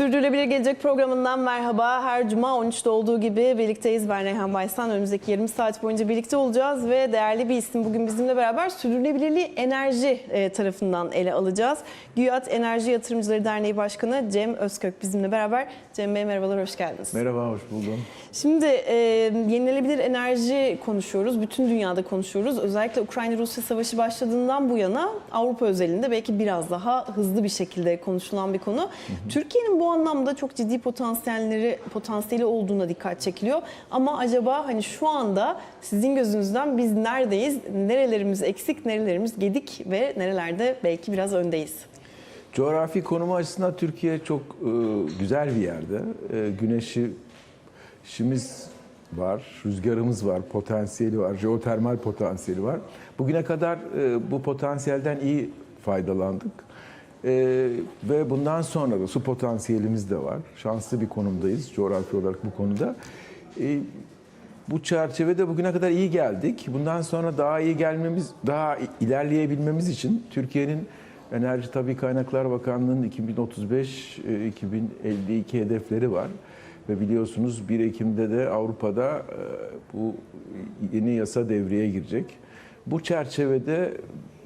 Sürdürülebilir Gelecek programından merhaba. Her cuma 13'te olduğu gibi birlikteyiz. Ben Reyhan Baysan. Önümüzdeki 20 saat boyunca birlikte olacağız ve değerli bir isim bugün bizimle beraber sürdürülebilirliği enerji e, tarafından ele alacağız. GÜYAT Enerji Yatırımcıları Derneği Başkanı Cem Özkök bizimle beraber. Cem Bey merhabalar, hoş geldiniz. Merhaba, hoş buldum. Şimdi e, yenilenebilir enerji konuşuyoruz. Bütün dünyada konuşuyoruz. Özellikle Ukrayna-Rusya savaşı başladığından bu yana Avrupa özelinde belki biraz daha hızlı bir şekilde konuşulan bir konu. Türkiye'nin bu anlamda çok ciddi potansiyelleri potansiyeli olduğuna dikkat çekiliyor. Ama acaba hani şu anda sizin gözünüzden biz neredeyiz? Nerelerimiz eksik, nerelerimiz gedik ve nerelerde belki biraz öndeyiz? Coğrafi konumu açısından Türkiye çok e, güzel bir yerde. E, güneşi işimiz var, rüzgarımız var, potansiyeli var, jeotermal potansiyeli var. Bugüne kadar e, bu potansiyelden iyi faydalandık. E, ve bundan sonra da su potansiyelimiz de var. Şanslı bir konumdayız coğrafi olarak bu konuda. E, bu çerçevede bugüne kadar iyi geldik. Bundan sonra daha iyi gelmemiz, daha ilerleyebilmemiz için Türkiye'nin Enerji Tabi Kaynaklar Bakanlığı'nın 2035-2052 hedefleri var. Ve biliyorsunuz 1 Ekim'de de Avrupa'da e, bu yeni yasa devreye girecek. Bu çerçevede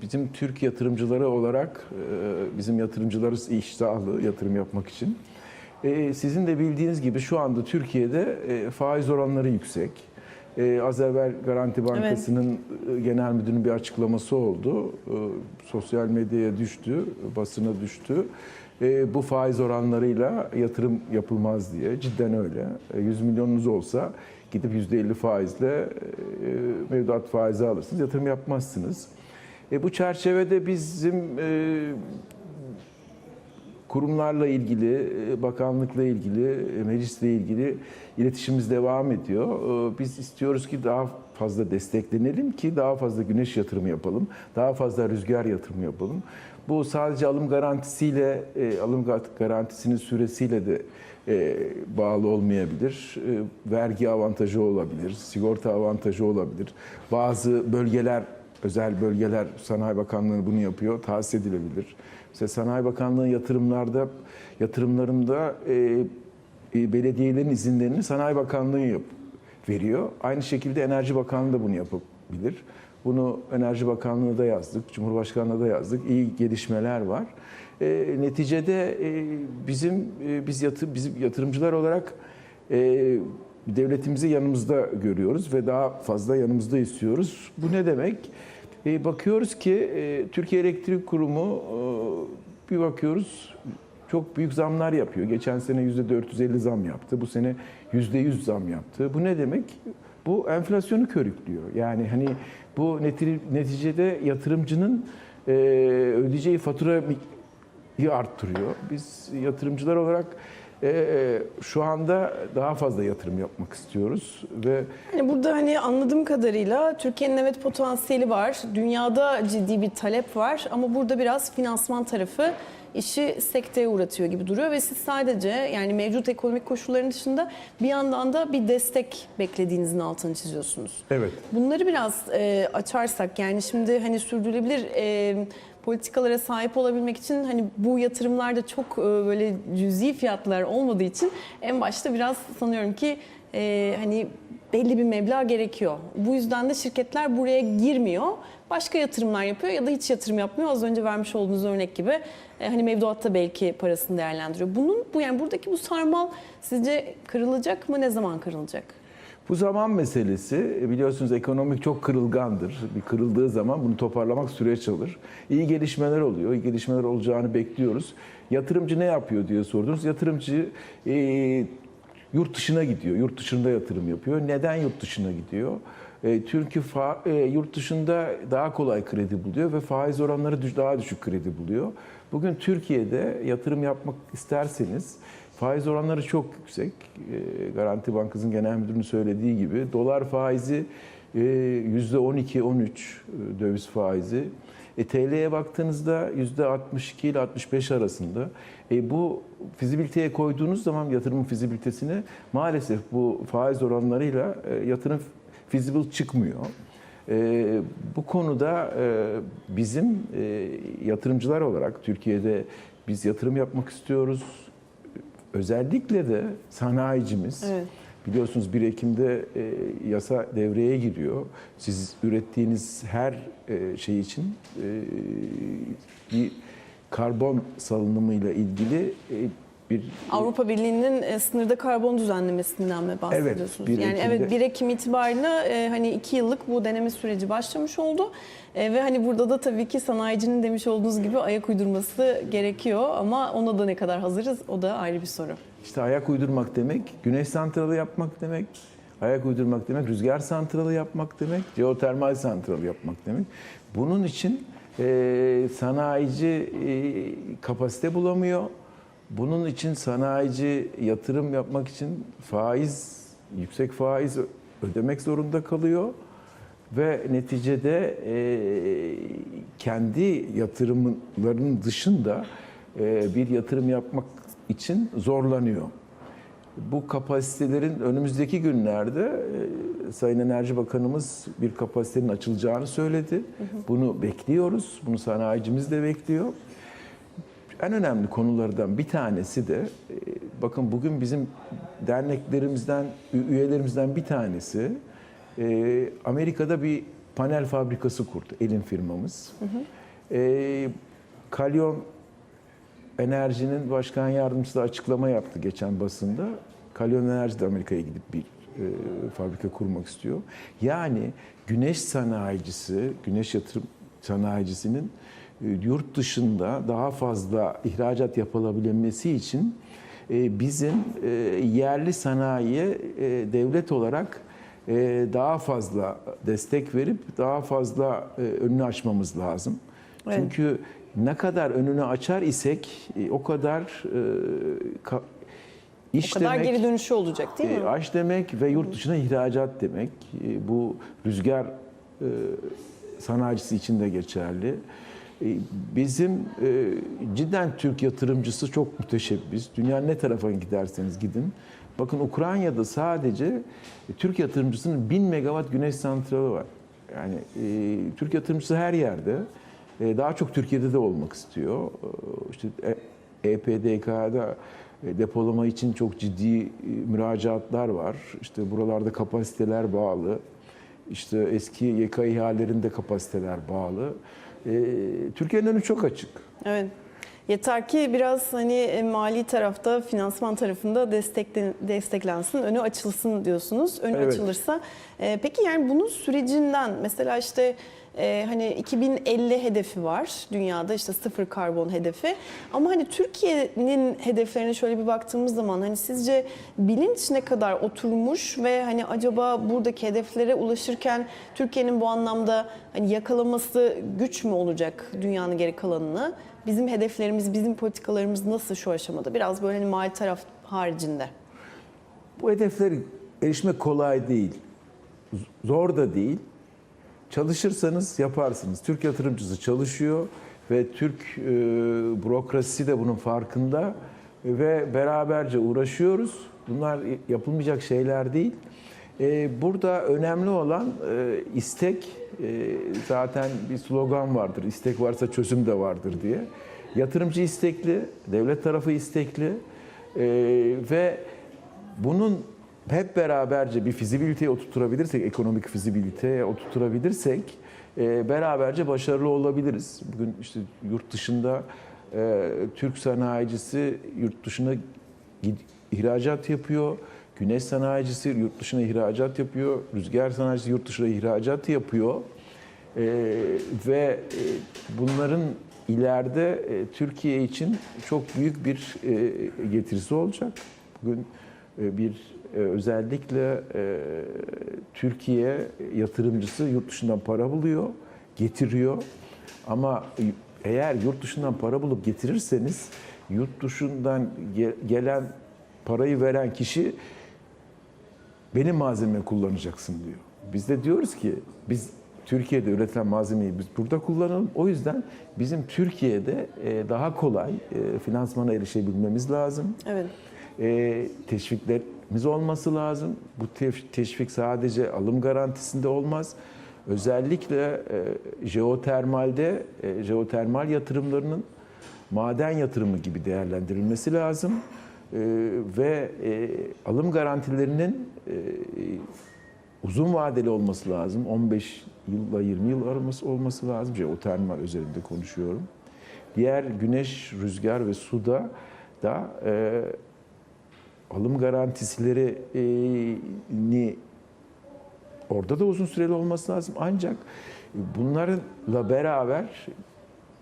bizim Türk yatırımcıları olarak e, bizim yatırımcılarız iştahlı yatırım yapmak için. E, Sizin de bildiğiniz gibi şu anda Türkiye'de e, faiz oranları yüksek. Az evvel Garanti Bankası'nın e, genel müdürünün bir açıklaması oldu. Sosyal medyaya düştü, basına düştü. Bu faiz oranlarıyla yatırım yapılmaz diye. Cidden öyle. E, 100 milyonunuz olsa gidip %50 faizle mevduat faizi alırsınız. Yatırım yapmazsınız. E, Bu çerçevede bizim e, kurumlarla ilgili, e, bakanlıkla ilgili, e, meclisle ilgili iletişimimiz devam ediyor. E, Biz istiyoruz ki daha fazla desteklenelim ki daha fazla güneş yatırımı yapalım, daha fazla rüzgar yatırımı yapalım. Bu sadece alım garantisiyle, alım garantisinin süresiyle de bağlı olmayabilir. Vergi avantajı olabilir, sigorta avantajı olabilir. Bazı bölgeler özel bölgeler Sanayi Bakanlığı bunu yapıyor, tahsis edilebilir. Mesela Sanayi Bakanlığı yatırımlarda yatırımlarında e, e, belediyelerin izinlerini Sanayi Bakanlığı yap, veriyor. Aynı şekilde Enerji Bakanlığı da bunu yapabilir. Bunu Enerji Bakanlığı'na da yazdık, Cumhurbaşkanlığı'na da yazdık. İyi gelişmeler var. E, neticede e, bizim e, biz yatır, bizim yatırımcılar olarak e, devletimizi yanımızda görüyoruz ve daha fazla yanımızda istiyoruz. Bu ne demek? E, bakıyoruz ki e, Türkiye Elektrik Kurumu e, bir bakıyoruz çok büyük zamlar yapıyor. Geçen sene %450 zam yaptı. Bu sene %100 zam yaptı. Bu ne demek? Bu enflasyonu körüklüyor. Yani hani bu neti- neticede yatırımcının e, ödeyeceği faturayı arttırıyor. Biz yatırımcılar olarak e, şu anda daha fazla yatırım yapmak istiyoruz ve Yani burada hani anladığım kadarıyla Türkiye'nin evet potansiyeli var. Dünyada ciddi bir talep var ama burada biraz finansman tarafı işi sekteye uğratıyor gibi duruyor ve siz sadece yani mevcut ekonomik koşulların dışında bir yandan da bir destek beklediğinizin altını çiziyorsunuz. evet Bunları biraz e, açarsak yani şimdi hani sürdürülebilir e, politikalara sahip olabilmek için hani bu yatırımlarda çok e, böyle cüzi fiyatlar olmadığı için en başta biraz sanıyorum ki e, hani belli bir meblağ gerekiyor. Bu yüzden de şirketler buraya girmiyor. Başka yatırımlar yapıyor ya da hiç yatırım yapmıyor. Az önce vermiş olduğunuz örnek gibi e, hani mevduatta belki parasını değerlendiriyor. Bunun bu yani buradaki bu sarmal sizce kırılacak mı? Ne zaman kırılacak? Bu zaman meselesi e, biliyorsunuz ekonomik çok kırılgandır. Bir kırıldığı zaman bunu toparlamak süreç alır. İyi gelişmeler oluyor. İyi gelişmeler olacağını bekliyoruz. Yatırımcı ne yapıyor diye sordunuz. Yatırımcı e, yurt dışına gidiyor. Yurt dışında yatırım yapıyor. Neden yurt dışına gidiyor? E, çünkü fa, e, yurt dışında daha kolay kredi buluyor ve faiz oranları daha düşük kredi buluyor. Bugün Türkiye'de yatırım yapmak isterseniz Faiz oranları çok yüksek. E, Garanti Bankası'nın genel müdürünün söylediği gibi dolar faizi e, %12-13 e, döviz faizi. E, TL'ye baktığınızda %62 ile 65 arasında. E, bu fizibiliteye koyduğunuz zaman yatırımın fizibilitesini maalesef bu faiz oranlarıyla e, yatırım feasible çıkmıyor. E, bu konuda e, bizim e, yatırımcılar olarak Türkiye'de biz yatırım yapmak istiyoruz özellikle de sanayicimiz Evet. biliyorsunuz 1 Ekim'de e, yasa devreye giriyor. Siz ürettiğiniz her e, şey için e, bir karbon salınımıyla ilgili e, bir Avrupa Birliği'nin e, sınırda karbon düzenlemesinden mi bahsediyorsunuz? bir yani Ekim'de- evet 1 Ekim itibariyle e, hani 2 yıllık bu deneme süreci başlamış oldu. E, ve hani burada da tabii ki sanayicinin demiş olduğunuz gibi ayak uydurması gerekiyor ama ona da ne kadar hazırız o da ayrı bir soru. İşte ayak uydurmak demek, güneş santralı yapmak demek, ayak uydurmak demek, rüzgar santralı yapmak demek, jeotermal santralı yapmak demek. Bunun için e, sanayici e, kapasite bulamıyor. Bunun için sanayici yatırım yapmak için faiz, yüksek faiz ödemek zorunda kalıyor. Ve neticede e, kendi yatırımların dışında e, bir yatırım yapmak için zorlanıyor. Bu kapasitelerin önümüzdeki günlerde e, Sayın Enerji Bakanımız bir kapasitenin açılacağını söyledi. Bunu bekliyoruz. Bunu sanayicimiz de bekliyor. En önemli konulardan bir tanesi de e, bakın bugün bizim derneklerimizden, üyelerimizden bir tanesi e, Amerika'da bir panel fabrikası kurdu. Elin firmamız. E, Kalyon Enerji'nin başkan yardımcısı da açıklama yaptı geçen basında. Kalyon Enerji de Amerika'ya gidip bir e, fabrika kurmak istiyor. Yani güneş sanayicisi, güneş yatırım sanayicisinin yurt dışında daha fazla ihracat yapılabilmesi için e, bizim e, yerli sanayiye e, devlet olarak daha fazla destek verip daha fazla önünü açmamız lazım. Evet. Çünkü ne kadar önünü açar isek o kadar ka- iş O kadar demek, geri dönüşü olacak değil mi? aş demek ve yurt dışına ihracat demek. Bu rüzgar sanayicisi için de geçerli. E, Bizim e, cidden Türk yatırımcısı çok müteşebbis. Dünyanın ne tarafına giderseniz gidin. Bakın Ukrayna'da sadece Türk yatırımcısının 1000 megawatt güneş santralı var. Yani e, Türk yatırımcısı her yerde. E, daha çok Türkiye'de de olmak istiyor. İşte EPDK'da depolama için çok ciddi müracaatlar var. İşte buralarda kapasiteler bağlı. İşte eski YK ihalelerinde kapasiteler bağlı. E, Türkiye'nin önü çok açık. Evet. Yeter ki biraz hani e, mali tarafta, finansman tarafında desteklen, desteklensin, önü açılsın diyorsunuz. Önü Evet. açılırsa. E, peki yani bunun sürecinden mesela işte e, hani 2050 hedefi var dünyada işte sıfır karbon hedefi. Ama hani Türkiye'nin hedeflerine şöyle bir baktığımız zaman hani sizce bilinç ne kadar oturmuş ve hani acaba buradaki hedeflere ulaşırken Türkiye'nin bu anlamda hani yakalaması güç mü olacak dünyanın geri kalanını? Bizim hedeflerimiz, bizim politikalarımız nasıl şu aşamada? Biraz böyle hani mali taraf haricinde. Bu hedeflere erişmek kolay değil. Zor da değil. Çalışırsanız yaparsınız. Türk yatırımcısı çalışıyor ve Türk e, bürokrasisi de bunun farkında ve beraberce uğraşıyoruz. Bunlar yapılmayacak şeyler değil. E, burada önemli olan e, istek. E, zaten bir slogan vardır. İstek varsa çözüm de vardır diye. Yatırımcı istekli, devlet tarafı istekli e, ve bunun hep beraberce bir fizibiliteye oturtturabilirsek, ekonomik fizibiliteye oturtturabilirsek e, beraberce başarılı olabiliriz. Bugün işte yurt dışında e, Türk sanayicisi yurt dışına ihracat yapıyor. Güneş sanayicisi yurt dışına ihracat yapıyor. Rüzgar sanayicisi yurt dışına ihracat yapıyor. E, ve e, bunların ileride e, Türkiye için çok büyük bir e, getirisi olacak. Bugün e, bir özellikle e, Türkiye yatırımcısı yurt dışından para buluyor, getiriyor. Ama eğer yurt dışından para bulup getirirseniz yurt dışından ge- gelen parayı veren kişi benim malzeme kullanacaksın diyor. Biz de diyoruz ki biz Türkiye'de üretilen malzemeyi biz burada kullanalım. O yüzden bizim Türkiye'de e, daha kolay e, finansmana erişebilmemiz lazım. Evet. E, teşviklerimiz olması lazım. Bu teşvik sadece alım garantisinde olmaz. Özellikle e, jeotermalde e, jeotermal yatırımlarının maden yatırımı gibi değerlendirilmesi lazım. ve e, alım garantilerinin e, uzun vadeli olması lazım. 15 yılla 20 yıl arası olması lazım. O terminal üzerinde konuşuyorum. Diğer güneş, rüzgar ve suda da e, alım garantisilerini orada da uzun süreli olması lazım. Ancak bunlarla beraber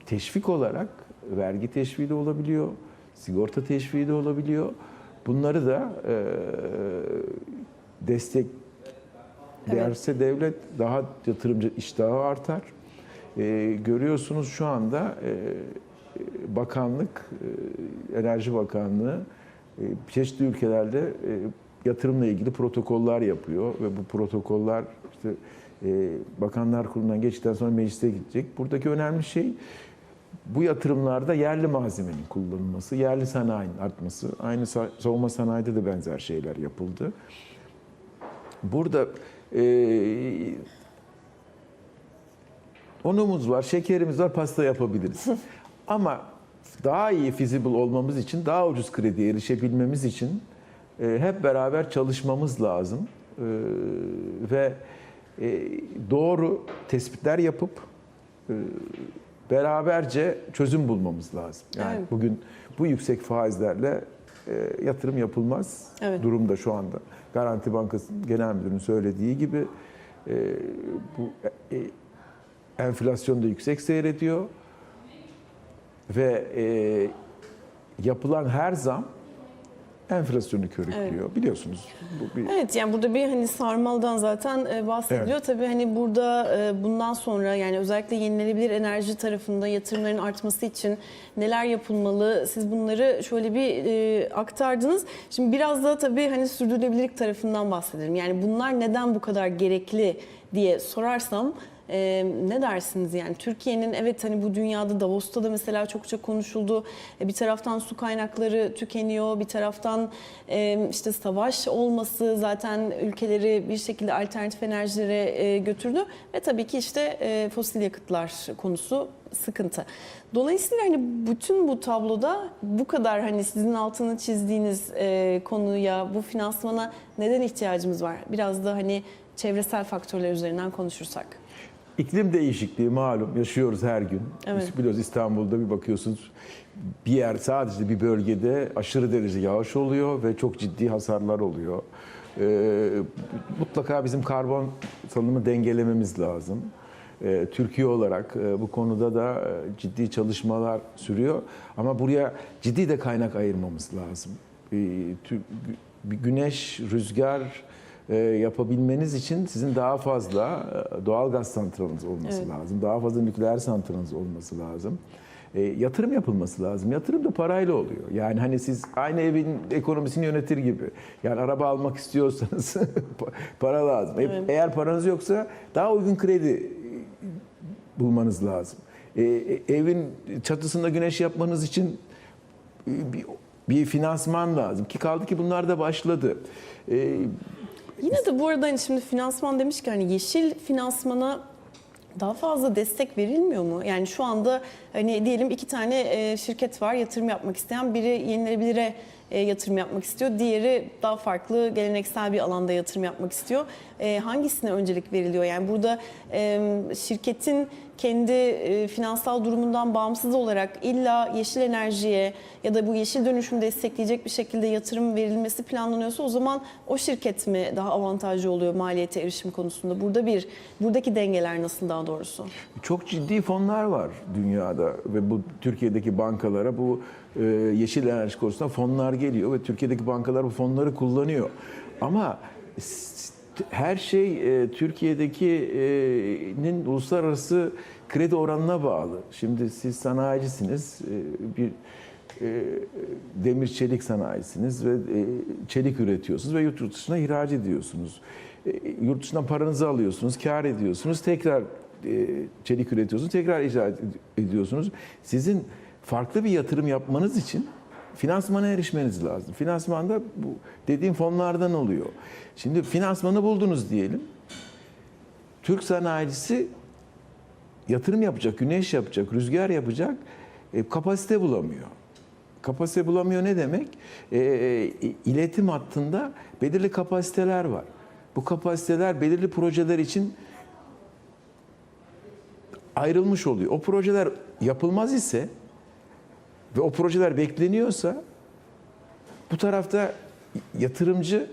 teşvik olarak vergi teşviği de olabiliyor, sigorta teşviği de olabiliyor. Bunları da e, destek derse devlet daha yatırımcı iştahı artar. E, görüyorsunuz şu anda e, bakanlık, e, Enerji Bakanlığı e, çeşitli ülkelerde e, yatırımla ilgili protokoller yapıyor ve bu protokoller işte e, Bakanlar Kurulu'ndan geçtikten sonra meclise gidecek. Buradaki önemli şey bu yatırımlarda yerli malzemenin kullanılması, yerli sanayinin artması. Aynı sa- savunma sanayide de benzer şeyler yapıldı. Burada e, unumuz var, şekerimiz var, pasta yapabiliriz. Ama daha iyi feasible olmamız için, daha ucuz krediye erişebilmemiz için e, hep beraber çalışmamız lazım. E, ve e, doğru tespitler yapıp beraberce çözüm bulmamız lazım. Yani Evet. bugün bu yüksek faizlerle yatırım yapılmaz Evet. durumda şu anda. Garanti Bankası Genel Müdürü'nün söylediği gibi bu enflasyon da yüksek seyrediyor ve e, yapılan her zam enflasyonu körüklüyor. Biliyorsunuz bu bir Evet yani burada bir hani sarmaldan zaten e, bahsediliyor. Tabii hani burada e, bundan sonra yani özellikle yenilenebilir enerji tarafında yatırımların artması için neler yapılmalı? Siz bunları şöyle bir e, aktardınız. Şimdi biraz da tabii hani sürdürülebilirlik tarafından bahsedelim. Yani bunlar neden bu kadar gerekli diye sorarsam e, ne dersiniz yani Türkiye'nin evet hani bu dünyada Davos'ta da mesela çokça konuşuldu. E, bir taraftan su kaynakları tükeniyor, bir taraftan e, işte savaş olması zaten ülkeleri bir şekilde alternatif enerjilere e, götürdü ve tabii ki işte e, fosil yakıtlar konusu sıkıntı. Dolayısıyla hani bütün bu tabloda bu kadar hani sizin altını çizdiğiniz e, konuya, bu finansmana neden ihtiyacımız var? Biraz da hani çevresel faktörler üzerinden konuşursak. İklim değişikliği malum yaşıyoruz her gün. Evet. Biz biliyoruz İstanbul'da bir bakıyorsunuz bir yer sadece bir bölgede aşırı derece yağış oluyor ve çok ciddi hasarlar oluyor. Ee, mutlaka bizim karbon salınımı dengelememiz lazım. Ee, Türkiye olarak e, bu konuda da e, ciddi çalışmalar sürüyor. Ama buraya ciddi de kaynak ayırmamız lazım. Ee, güneş, rüzgar, yapabilmeniz için sizin daha fazla e, doğal gaz santralınız olması Evet. lazım. Daha fazla nükleer santralınız olması lazım. E, yatırım yapılması lazım. Yatırım da parayla oluyor. Yani hani siz aynı evin ekonomisini yönetir gibi. Yani araba almak istiyorsanız pa- para lazım. E, Evet. Eğer paranız yoksa daha uygun kredi e, bulmanız lazım. E, e, evin çatısında güneş yapmanız için e, bir, bir finansman lazım. Ki kaldı ki bunlar da başladı. E, Yine de bu arada hani şimdi finansman demişken hani yeşil finansmana daha fazla destek verilmiyor mu? Yani şu anda hani diyelim iki tane e, şirket var yatırım yapmak isteyen. Biri yenilenebilire e, yatırım yapmak istiyor. Diğeri daha farklı geleneksel bir alanda yatırım yapmak istiyor. E, hangisine öncelik veriliyor? Yani burada şirketin kendi e, finansal durumundan bağımsız olarak illa yeşil enerjiye ya da bu yeşil dönüşümü destekleyecek bir şekilde yatırım verilmesi planlanıyorsa o zaman o şirket mi daha avantajlı oluyor maliyete erişim konusunda? Burada bir buradaki dengeler nasıl daha doğrusu? Çok ciddi fonlar var dünyada ve bu Türkiye'deki bankalara bu e, yeşil enerji konusunda fonlar geliyor ve Türkiye'deki bankalar bu fonları kullanıyor. Ama her şey e, Türkiye'dekinin uluslararası kredi oranına bağlı. Şimdi siz sanayicisiniz, e, bir e, demir çelik sanayisiniz ve e, çelik üretiyorsunuz ve yurt dışına ihraç ediyorsunuz. E, Yurt dışından paranızı alıyorsunuz, kar ediyorsunuz, tekrar e, çelik üretiyorsunuz, tekrar ihraç ediyorsunuz. Sizin farklı bir yatırım yapmanız için finansmana erişmeniz lazım. Finansman da bu dediğim fonlardan oluyor. Şimdi finansmanı buldunuz diyelim. Türk sanayicisi yatırım yapacak, güneş yapacak, rüzgar yapacak e, kapasite bulamıyor. Kapasite bulamıyor ne demek? E, e, iletim hattında belirli kapasiteler var. Bu kapasiteler belirli projeler için ayrılmış oluyor. O projeler yapılmaz ise ve o projeler bekleniyorsa bu tarafta yatırımcı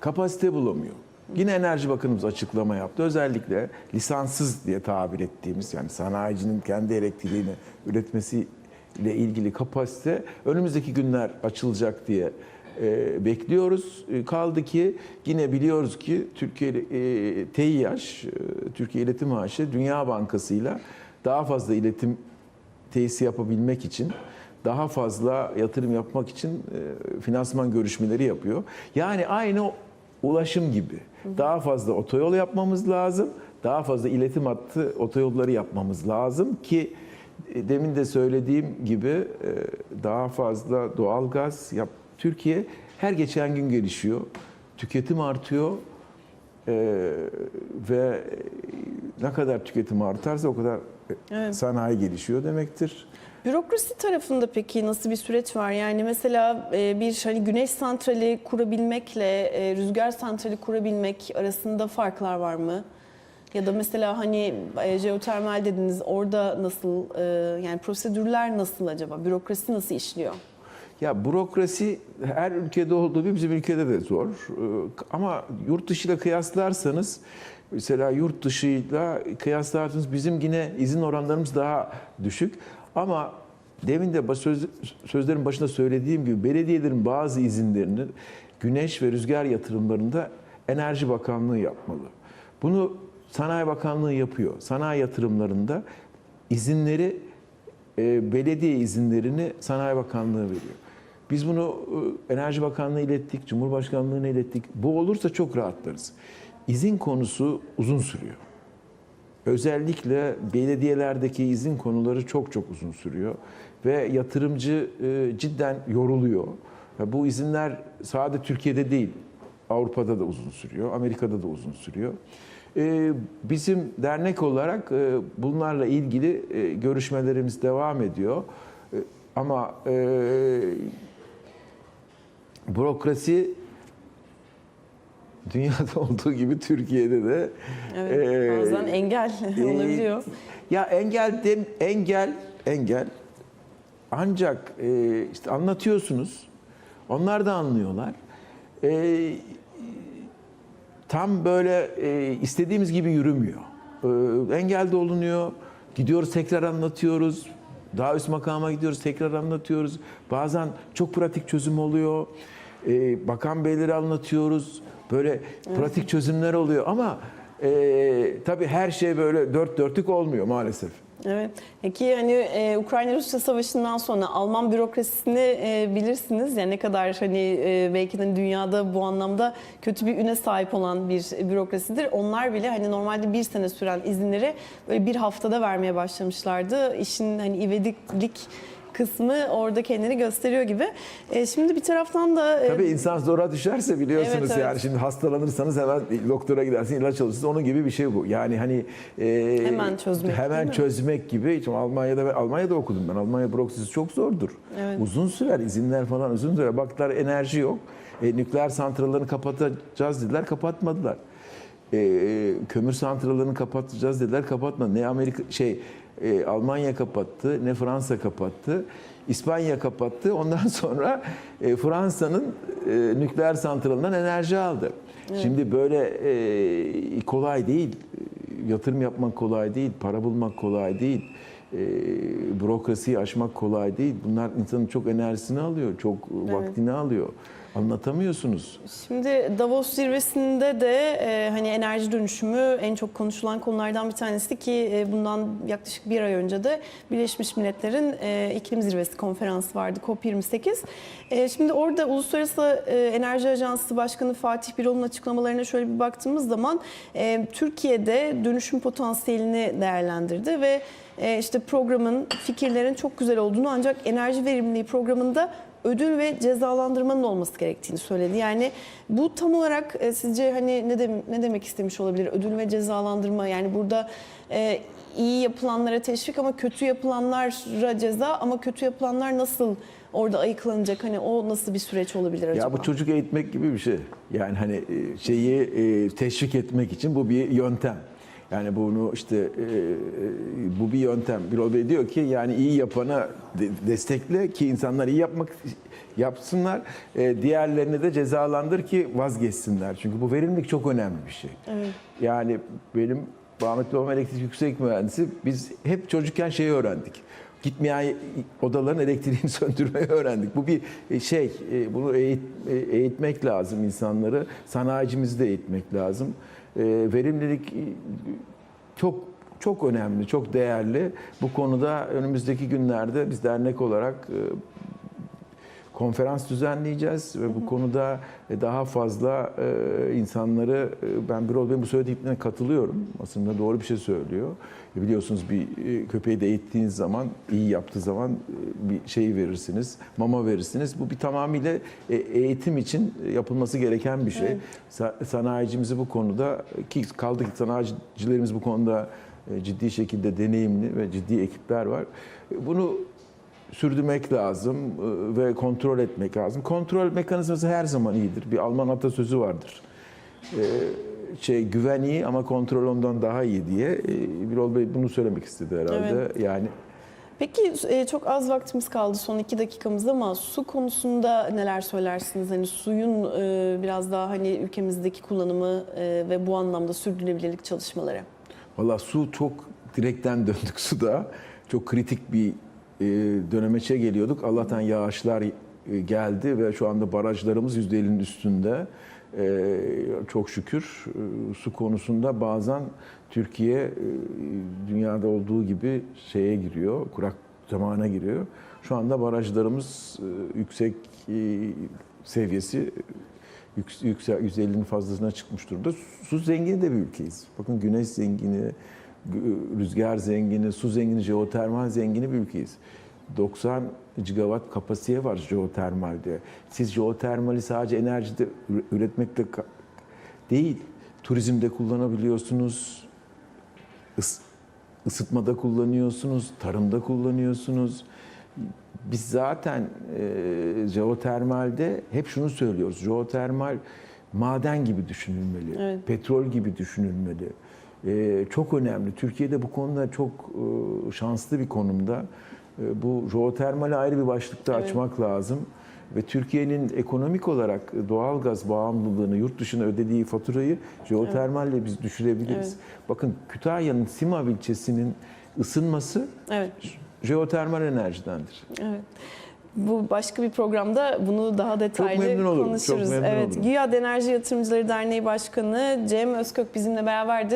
kapasite bulamıyor. Yine Enerji Bakanımız açıklama yaptı. Özellikle lisanssız diye tabir ettiğimiz yani sanayicinin kendi elektriğini üretmesi ile ilgili kapasite önümüzdeki günler açılacak diye e, bekliyoruz. E, kaldı ki yine biliyoruz ki Türkiye e, TİH, e, Türkiye İletim Maaşı Dünya Bankası'yla daha fazla iletim tesisi yapabilmek için daha fazla yatırım yapmak için e, finansman görüşmeleri yapıyor. Yani aynı ulaşım gibi. Daha fazla otoyol yapmamız lazım. Daha fazla iletim hattı otoyolları yapmamız lazım ki e, demin de söylediğim gibi e, daha fazla doğal gaz yap. Türkiye her geçen gün gelişiyor. Tüketim artıyor. Ve ne kadar tüketim artarsa o kadar Evet. sanayi gelişiyor demektir. Bürokrasi tarafında peki nasıl bir süreç var? Yani mesela e, bir hani güneş santrali kurabilmekle e, rüzgar santrali kurabilmek arasında farklar var mı? Ya da mesela hani e, jeotermal dediniz orada nasıl yani prosedürler nasıl acaba? Bürokrasi nasıl işliyor? Ya bürokrasi her ülkede olduğu gibi bizim ülkede de zor. Ama yurt dışıyla kıyaslarsanız mesela yurt dışıyla kıyaslarsanız bizim yine izin oranlarımız daha düşük. Ama demin de söz, sözlerin başında söylediğim gibi belediyelerin bazı izinlerini güneş ve rüzgar yatırımlarında Enerji Bakanlığı yapmalı. Bunu Sanayi Bakanlığı yapıyor. Sanayi yatırımlarında izinleri e, belediye izinlerini Sanayi Bakanlığı veriyor. Biz bunu e, Enerji Bakanlığı ilettik, Cumhurbaşkanlığı'na ilettik. Bu olursa çok rahatlarız. İzin konusu uzun sürüyor. Özellikle belediyelerdeki izin konuları çok çok uzun sürüyor ve yatırımcı e, cidden yoruluyor. Bu izinler sadece Türkiye'de değil, Avrupa'da da uzun sürüyor, Amerika'da da uzun sürüyor. E, Bizim dernek olarak e, bunlarla ilgili görüşmelerimiz devam ediyor. Ama bürokrasi dünyada olduğu gibi Türkiye'de de Evet, e, bazen engel e, olabiliyor. Ya engel dem, engel engel ancak e, işte anlatıyorsunuz. Onlar da anlıyorlar. E, tam böyle e, istediğimiz gibi yürümüyor. E, engel de olunuyor. Gidiyoruz tekrar anlatıyoruz. Daha üst makama gidiyoruz tekrar anlatıyoruz. Bazen çok pratik çözüm oluyor. E, bakan beyleri anlatıyoruz. Böyle pratik çözümler oluyor ama e, tabii her şey böyle dört dörtlük olmuyor maalesef. Evet. Peki hani e, Ukrayna-Rusya savaşından sonra Alman bürokrasisini e, bilirsiniz. Yani ne kadar hani e, belki de dünyada bu anlamda kötü bir üne sahip olan bir bürokrasidir. Onlar bile hani normalde bir sene süren izinleri böyle bir haftada vermeye başlamışlardı. İşin hani ivedilik kısmı orada kendini gösteriyor gibi. E, şimdi bir taraftan da e, Tabii insan zora düşerse biliyorsunuz Evet, evet. yani şimdi hastalanırsanız hemen doktora gidersin ilaç alırsınız onun gibi bir şey bu. Yani hani e, Hemen çözmek, hemen çözmek gibi. Şimdi Almanya'da ben Almanya'da okudum ben. Almanya bürokrasisi çok zordur. Evet. Uzun sürer izinler falan uzun sürer. Baktılar enerji yok. E, nükleer santrallerini kapatacağız dediler kapatmadılar. E, kömür santrallerini kapatacağız dediler kapatmadı. Ne Amerika şey e, Almanya kapattı ne Fransa kapattı. İspanya kapattı. Ondan sonra e, Fransa'nın e, nükleer santralinden enerji aldı. Şimdi böyle e, kolay değil. Yatırım yapmak kolay değil. Para bulmak kolay değil. E, bürokrasiyi aşmak kolay değil. Bunlar insanın çok enerjisini alıyor. Çok vaktini alıyor. Anlatamıyorsunuz. Şimdi Davos zirvesinde de e, hani enerji dönüşümü en çok konuşulan konulardan bir tanesi ki e, bundan yaklaşık bir ay önce de Birleşmiş Milletler'in e, iklim zirvesi konferansı vardı COP28. E, şimdi orada Uluslararası e, Enerji Ajansı Başkanı Fatih Birol'un açıklamalarına şöyle bir baktığımız zaman e, Türkiye'de dönüşüm potansiyelini değerlendirdi ve e, işte programın, fikirlerin çok güzel olduğunu ancak enerji verimliliği programında ödül ve cezalandırmanın olması gerektiğini söyledi. Yani bu tam olarak e, sizce hani ne, dem- ne demek istemiş olabilir? Ödül ve cezalandırma yani burada e, iyi yapılanlara teşvik ama kötü yapılanlara ceza ama kötü yapılanlar nasıl orada ayıklanacak? Hani o nasıl bir süreç olabilir acaba? Ya bu çocuk eğitmek gibi bir şey. Yani hani e, şeyi e, teşvik etmek için bu bir yöntem. Yani bunu işte e, bu bir yöntem. Birol Bey diyor ki yani iyi yapana de- destekle ki insanlar iyi yapmak yapsınlar. E, diğerlerini de cezalandır ki vazgeçsinler. Çünkü bu verimlilik çok önemli bir şey. Yani benim rahmetli babam elektrik yüksek mühendisi. Biz hep çocukken şeyi öğrendik. Gitmeyen odaların elektriğini söndürmeyi öğrendik. Bu bir şey, e, bunu eğit, e, eğitmek lazım insanları. Sanayicimizi de eğitmek lazım. E, Verimlilik çok çok önemli, çok değerli. Bu konuda önümüzdeki günlerde biz dernek olarak e, konferans düzenleyeceğiz ve bu konuda e, daha fazla e, insanları ben Birol Bey'in bu söylediklerine katılıyorum. Aslında doğru bir şey söylüyor. Biliyorsunuz bir e, köpeği de eğittiğiniz zaman, iyi yaptığı zaman e, bir şey verirsiniz, mama verirsiniz. Bu bir tamamıyla e, eğitim için yapılması gereken bir şey. Sa- Sanayicimizi bu konuda ki kaldı ki sanayicilerimiz bu konuda ciddi şekilde deneyimli ve ciddi ekipler var. Bunu sürdürmek lazım ve kontrol etmek lazım. Kontrol mekanizması her zaman iyidir. Bir Alman atasözü vardır. E, Şey güven iyi ama kontrol ondan daha iyi diye. E, Birol Bey bunu söylemek istedi herhalde. Yani Peki e, çok az vaktimiz kaldı son iki dakikamızda ama su konusunda neler söylersiniz? Hani suyun e, biraz daha hani ülkemizdeki kullanımı ve bu anlamda sürdürülebilirlik çalışmaları. Valla su çok direkten döndük suda. Çok kritik bir dönemeçe geliyorduk. Allah'tan yağışlar geldi ve şu anda barajlarımız %50'nin üstünde. E, çok şükür e, su konusunda bazen Türkiye e, dünyada olduğu gibi şeye giriyor, kurak zamana giriyor. Şu anda barajlarımız e, yüksek seviyesi yük- yüksek 150'nin fazlasına çıkmış durumda. Su zengini de bir ülkeyiz. Bakın güneş zengini, rüzgar zengini, su zengini, jeotermal zengini bir ülkeyiz. 90 gigawatt kapasiteye var jeotermalde. Siz jeotermali sadece enerjide üre- üretmekle değil, turizmde kullanabiliyorsunuz, ıs- ısıtmada kullanıyorsunuz, tarımda kullanıyorsunuz. Biz zaten e, jeotermalde hep şunu söylüyoruz. Jeotermal maden gibi düşünülmeli, Evet. petrol gibi düşünülmeli. E, çok önemli. Türkiye'de bu konuda çok e, şanslı bir konumda. E, bu jeotermali ayrı bir başlıkta Evet. açmak lazım. Ve Türkiye'nin ekonomik olarak doğalgaz bağımlılığını, yurt dışına ödediği faturayı jeotermalle biz düşürebiliriz. Evet. Bakın Kütahya'nın Simav ilçesinin ısınması Evet. jeotermal enerjidendir. Evet. Bu başka bir programda bunu daha detaylı çok konuşuruz. evet. olurum. Güya Enerji Yatırımcıları Derneği Başkanı Cem Özkök bizimle beraberdi.